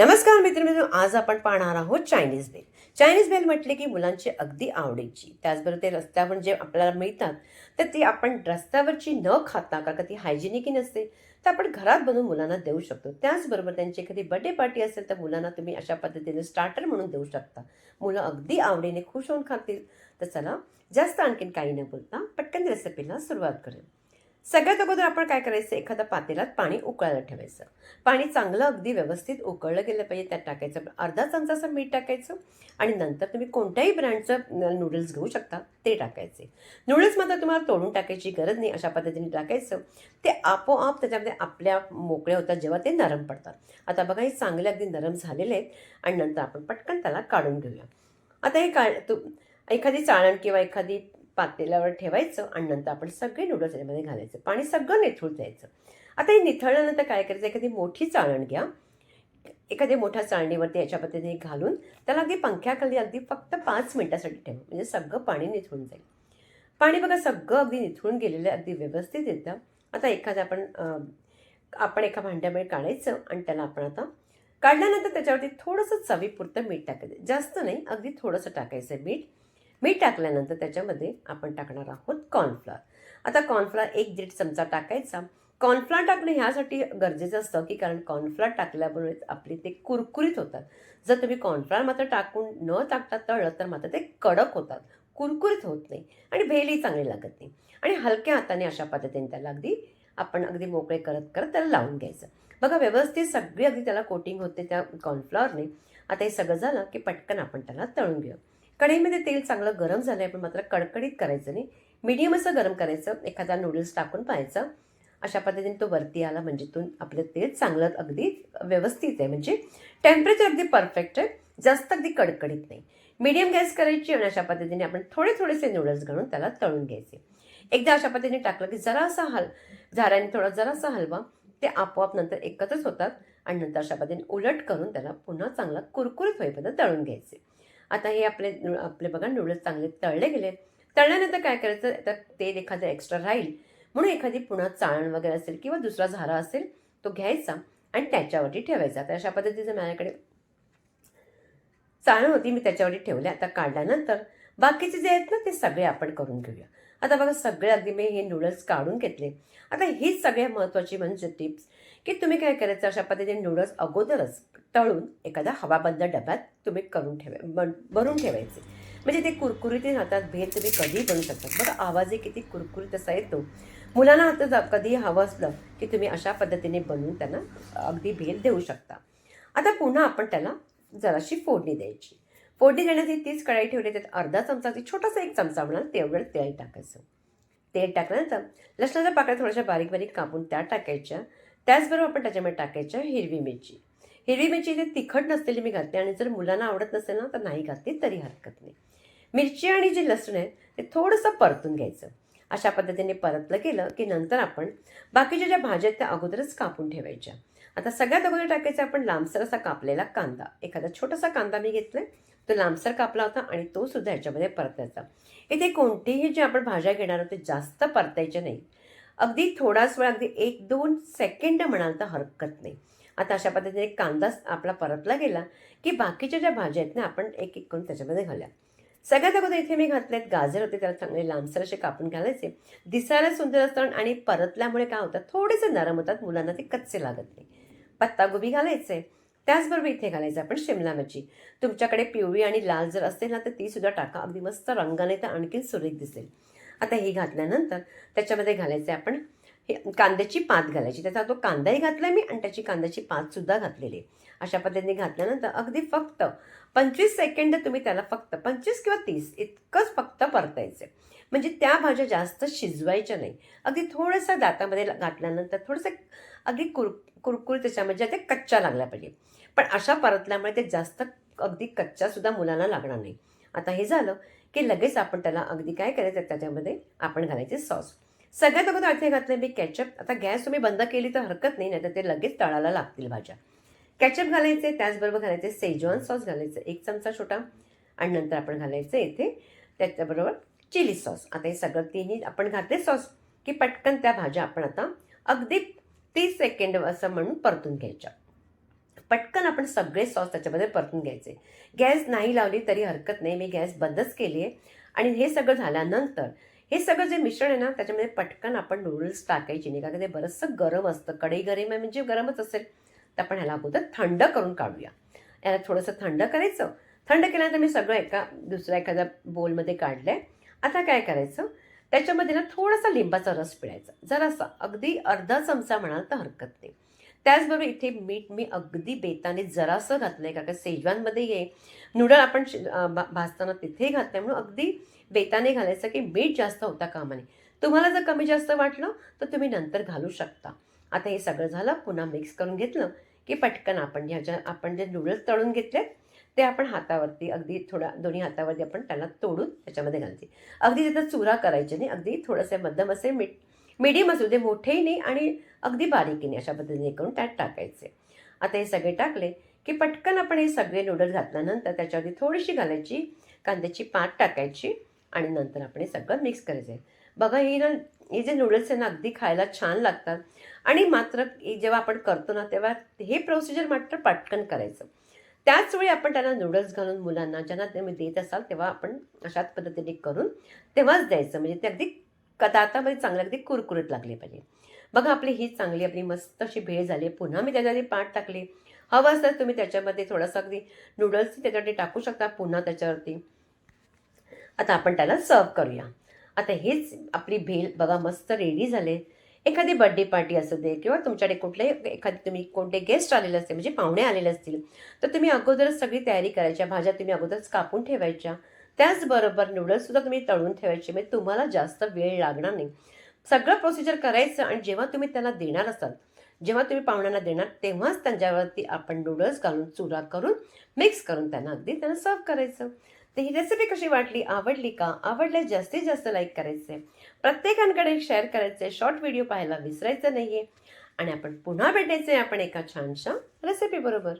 नमस्कार मित्रमित्र आज आपण पाहणार आहोत चायनीज बेल चायनीज बेल म्हटले की मुलांची अगदी आवडीची. त्याचबरोबर ते रस्त्यावर जे आपल्याला मिळतात तर ती आपण रस्त्यावरची न खाता का ती हायजेनिकही नसते तर आपण घरात बनवून मुलांना देऊ शकतो. त्याचबरोबर त्यांची एखादी बर्थडे पार्टी असेल तर मुलांना तुम्ही अशा पद्धतीने स्टार्टर म्हणून देऊ शकता. मुलं अगदी आवडीने खुश होऊन खातील. तर चला जास्त आणखीन काही न बोलता पटकन रेसिपीला सुरुवात करूया. सगळ्यात अगोदर आपण काय करायचं? एखाद्या पातेल्यात पाणी उकळायला ठेवायचं. पाणी चांगलं अगदी व्यवस्थित उकळलं गेलं पाहिजे त्यात टाकायचं. अर्धा चमचाचं मीठ टाकायचं आणि नंतर तुम्ही कोणत्याही ब्रँडचं नूडल्स घेऊ शकता ते टाकायचे. नूडल्स मात्र तुम्हाला तोडून टाकायची गरज नाही अशा पद्धतीने टाकायचं. ते आपोआप त्याच्यामध्ये आपल्या मोकळ्या होतात जेव्हा ते नरम पडतात. आता बघा हे चांगले अगदी नरम झालेले आहेत आणि नंतर आपण पटकन त्याला काढून घेऊया. आता हे का तू एखादी चाळण किंवा एखादी पातेल्यावर ठेवायचं आणि नंतर आपण सगळे नूडल्स याच्यामध्ये घालायचं. पाणी सगळं निथळून द्यायचं. आता हे निथळल्यानंतर काय करायचं? एखादी मोठी चाळण घ्या. एखाद्या मोठ्या चाळणीवरती याच्या पद्धतीने घालून त्याला अगदी पंख्याखाली अगदी फक्त पाच मिनटासाठी ठेवा. म्हणजे सगळं पाणी निथळून जाईल. पाणी बघा सगळं अगदी निथळून गेलेलं आहे अगदी व्यवस्थित येतं. आता एखादं आपण आपण एका भांड्यामध्ये काढायचं आणि त्याला आपण आता काढल्यानंतर त्याच्यावरती थोडंसं चवीपुरतं मीठ टाकायचं. जास्त नाही अगदी थोडंसं टाकायचं मीठ. मीठ टाकल्यानंतर त्याच्यामध्ये आपण टाकणार आहोत कॉर्नफ्लॉर आता कॉर्नफ्लॉर एक दीड चमचा टाकायचा. कॉर्नफ्लॉर टाकणं ह्यासाठी गरजेचं असतं की कारण कॉर्नफ्लॉर टाकल्यामुळे आपले ते कुरकुरीत होतात. जर तुम्ही कॉर्नफ्लॉर मात्र टाकून न टाकता तळलं तर मात्र ते कडक होतात. कुरकुरीत होत नाही आणि भेलही चांगली लागत नाही. आणि हलक्या हाताने अशा पद्धतीने त्याला अगदी आपण अगदी मोकळे करत करत त्याला लावून घ्यायचं. बघा व्यवस्थित सगळी अगदी त्याला कोटिंग होते त्या कॉर्नफ्लॉरने आता हे सगळं झालं की पटकन आपण त्याला तळून घेऊ कढईमध्ये तेल चांगलं गरम झालं आहे पण मात्र कडकडीत करायचं नाही. मीडियम असं गरम करायचं एखादा नूडल्स टाकून पाहायचं. अशा पद्धतीने तो वरती आला म्हणजे तो आपलं तेल चांगलं अगदी व्यवस्थित आहे. म्हणजे टेम्परेचर अगदी परफेक्ट आहे जास्त अगदी कडकडीत नाही. मीडियम गॅस करायची आणि अशा पद्धतीने आपण थोडे थोडेसे नूडल्स घालून त्याला तळून घ्यायचे. एकदा अशा पद्धतीने टाकलं की जरासा हल झाऱ्याने थोडा जरासा हलवा ते आपोआप नंतर एकत्रच होतात आणि नंतर अशा पद्धतीने उलट करून त्याला पुन्हा चांगला कुरकुरीत होईपर्यंत तळून घ्यायचे. आता हे आपले नू- आपले बघा नूडल्स चांगले तळले गेले. तळल्यानंतर काय करायचं? आता तेल एखादं एक्स्ट्रा राहील. म्हणून एखादी पुन्हा चाळण वगैरे असेल किंवा दुसरा झारा असेल तो घ्यायचा आणि त्याच्यावरती ठेवायचा. तर अशा पद्धतीचं माझ्याकडे चाळण होती मी त्याच्यावरती ठेवले. आता काढल्यानंतर बाकीचे जे आहेत ना ते सगळे आपण करून घेऊया. आता बघा सगळे अगदी मी हे नूडल्स काढून घेतले. आता हीच सगळ्यात महत्त्वाची म्हणजे टिप्स की तुम्ही काय करायचं? अशा पद्धतीने नूडल्स अगोदरच तळून एखादा हवाबंद डब्यात तुम्ही करून ठेवा बन भरून ठेवायचे. म्हणजे ते कुरकुरीत हातात भेद तुम्ही कधीही बनवू शकता बघा आवाजही किती कुरकुरीत असा येतो. मुलांना आता कधी हवं असलं की तुम्ही अशा पद्धतीने बनवून त्यांना अगदी भेल देऊ शकता. आता पुन्हा आपण त्याला जराशी फोडणी द्यायची. फोडणी देण्यासाठी तीच कढाई ठेवली त्यात अर्धा चमचा छोटासा एक चमचा म्हणाल तेवढं तेल टाकायचं. तेल टाकल्यानंतर लसणाच्या पाकळ्या थोड्याशा बारीक बारीक कापून त्या टाकायच्या. त्याचबरोबर आपण त्याच्यामध्ये टाकायच्या हिरवी मिरची. हिरवी मिरची ते तिखट नसलेली मी घालते आणि जर मुलांना आवडत नसेल ना तर नाही घातली तरी हरकत नाही. मिरची आणि जे लसूण आहे ते थोडंसं परतून घ्यायचं. अशा पद्धतीने परतलं केलं की नंतर आपण बाकीच्या ज्या भाज्या आहेत त्या अगोदरच कापून ठेवायच्या. आता सगळ्यात अगोदर टाकायचा आपण लांबसर असा कापलेला कांदा. एखादा छोटासा कांदा मी घेतलाय तो लांबसर कापला होता आणि तो सुद्धा ह्याच्यामध्ये परतायचा. इथे कोणतीही जे आपण भाज्या घेणार आहोत ते जास्त परतायचे नाही. अगदी थोडाच वेळ अगदी एक दोन सेकंड म्हणाल तर हरकत नाही. आता अशा पद्धतीने कांदा आपला परतला गेला की बाकीच्या ज्या भाज्या आहेत ना आपण एक एक करून त्याच्यामध्ये घालूया. सगळ्यात अगोदर इथे मी घातलेत गाजर होते त्याला चांगले लांबसर असे कापून घालायचे. दिसायला सुंदर असतात आणि परतल्यामुळे काय होतं थोडेसे नरम होतात मुलांना ते कच्चे लागत नाही. पत्तागोबी घालायचे. त्याचबरोबर इथे घालायचं आपण शिमला मिरची. तुमच्याकडे पिवळी आणि लाल जर असेल ना तर ती सुद्धा टाका. अगदी मस्त रंगाने तर आणखीन सुरेख दिसेल. आता ही घातल्यानंतर त्याच्यामध्ये घालायचे आपण हे कांद्याची पात घालायची. त्याचा तो कांदाही घातला मी आणि त्याची कांद्याची पातसुद्धा घातलेली आहे. अशा पद्धतीने घातल्यानंतर अगदी फक्त पंचवीस सेकंड तुम्ही त्याला फक्त पंचवीस किंवा तीस इतकंच फक्त परतायचं म्हणजे त्या भाज्या जास्त शिजवायच्या नाही. अगदी थोडंसं दातामध्ये घातल्यानंतर थोडंसं अगदी कुर कुरकुर त्याच्या म्हणजे ते कच्च्या लागल्या पाहिजे. पण अशा परतल्यामुळे ते जास्त अगदी कच्च्यासुद्धा मुलांना लागणार नाही. आता हे झालं की लगेच आपण त्याला अगदी काय करायचं त्याच्यामध्ये आपण घालायचे सॉस. सगळ्यात अगोदर इथे घातले मी कॅचअप आता गॅस तुम्ही बंद केली तर हरकत नाही नाही तर ते लगेच तळायला लागतील भाज्या. कॅचअप घालायचे त्याचबरोबर घालायचे सेजवान सॉस घालायचं एक चमचा छोटा. आणि नंतर आपण घालायचं इथे त्याच्याबरोबर चिली सॉस आता हे सगळं तिन्ही आपण घातले सॉस की पटकन त्या भाज्या आपण आता अगदी तीस सेकंड असं म्हणून परतून घ्यायच्या. पटकन आपण सगळे सॉस त्याच्यामध्ये परतून घ्यायचे. गॅस नाही लावली तरी हरकत नाही. मी गॅस बंदच केली आहे आणि हे सगळं झाल्यानंतर हे सगळं जे मिश्रण आहे ना त्याच्यामध्ये पटकन आपण नूडल्स टाकायची. नाही कारण ते बरंचसं गरम असतं. कढई गरम आहे म्हणजे गरमच असेल. तर आपण ह्याला अगोदर थंड करून काढूया. याला थोडंसं थंड करायचं. थंड केल्यानंतर मी सगळं एका दुसऱ्या एखाद्या बोलमध्ये काढलं आहे आता काय करायचं? त्याच्यामध्ये ना थोडासा लिंबाचा रस पिळायचा. जरासा. अगदी अर्धा चमचा म्हणाल तर हरकत नाही. त्याचबरोबर इथे मीठ मी अगदी बेताने जरासं घातलं आहे कारण सेजवानमध्ये ये नूडल आपण शि- भाजताना तिथे घातलं म्हणून अगदी बेताने घालायचं की मीठ जास्त होता कामाने. तुम्हाला जर कमी जास्त वाटलं तर तुम्ही नंतर घालू शकता. आता हे सगळं झालं पुन्हा मिक्स करून घेतलं की पटकन आपण ह्याच्या आपण जे नूडल्स तळून घेतले ते आपण हातावरती अगदी थोडा दोन्ही हातावरती आपण त्याला तोडून त्याच्यामध्ये घालते. अगदी त्याचा चुरा करायचे नाही अगदी थोडंसं मध्यम असे मीठ मीडियम असू दे मोठेही नाही आणि अगदी बारीकही नाही अशा पद्धतीने करून त्यात टाकायचे. आता हे सगळे टाकले की पटकन आपण हे सगळे नूडल्स घातल्यानंतर त्याच्यावरती थोडीशी घालायची कांद्याची पात टाकायची आणि नंतर आपण हे सगळं मिक्स करायचं. आहे बघा हे ना हे जे नूडल्स आहे ना अगदी खायला छान लागतात. आणि मात्र जेव्हा आपण करतो ना तेव्हा हे प्रोसिजर मात्र पटकन करायचं. त्याच वेळी आपण त्यांना नूडल्स घालून मुलांना ज्यांना तुम्ही देत असाल तेव्हा आपण अशाच पद्धतीने करून तेव्हाच द्यायचं. म्हणजे ते अगदी कदातामध्ये म्हणजे चांगलं अगदी कुरकुरीत लागले पाहिजे. बघा आपली ही चांगली आपली मस्त अशी भेळ झाली पुन्हा मी त्याच्यामध्ये पाठ टाकले. हवं असतं तुम्ही त्याच्यामध्ये थोडंसं अगदी नूडल्स त्याच्यासाठी टाकू शकता पुन्हा त्याच्यावरती. आता आपण त्याला सर्व करूया. आता हेच आपली भेल बघा मस्त रेडी झाले. एखादी बर्थडे पार्टी असू दे किंवा तुमच्याकडे कुठलेही एखादी तुम्ही कोणते गेस्ट आलेले असतील म्हणजे पाहुणे आलेले असतील तर तुम्ही अगोदरच सगळी तयारी करायच्या भाज्या तुम्ही अगोदरच कापून ठेवायच्या. त्याचबरोबर नूडल्ससुद्धा तुम्ही तळून ठेवायचे म्हणजे तुम्हाला जास्त वेळ लागणार नाही. सगळं प्रोसिजर करायचं आणि जेव्हा तुम्ही त्यांना देणार असाल जेव्हा तुम्ही पाहुण्यांना देणार तेव्हाच त्यांच्यावरती आपण नूडल्स घालून चुरा करून मिक्स करून त्यांना अगदी त्यांना सर्व करायचं. तर ही रेसिपी कशी वाटली आवडली का? आवडल्यास जास्तीत जास्त लाईक करायचं आहे प्रत्येकांकडे शेअर करायचं आहे शॉर्ट व्हिडिओ पाहायला विसरायचं नाही आहे आणि आपण पुन्हा भेटायचं आहे आपण एका छानशा रेसिपीबरोबर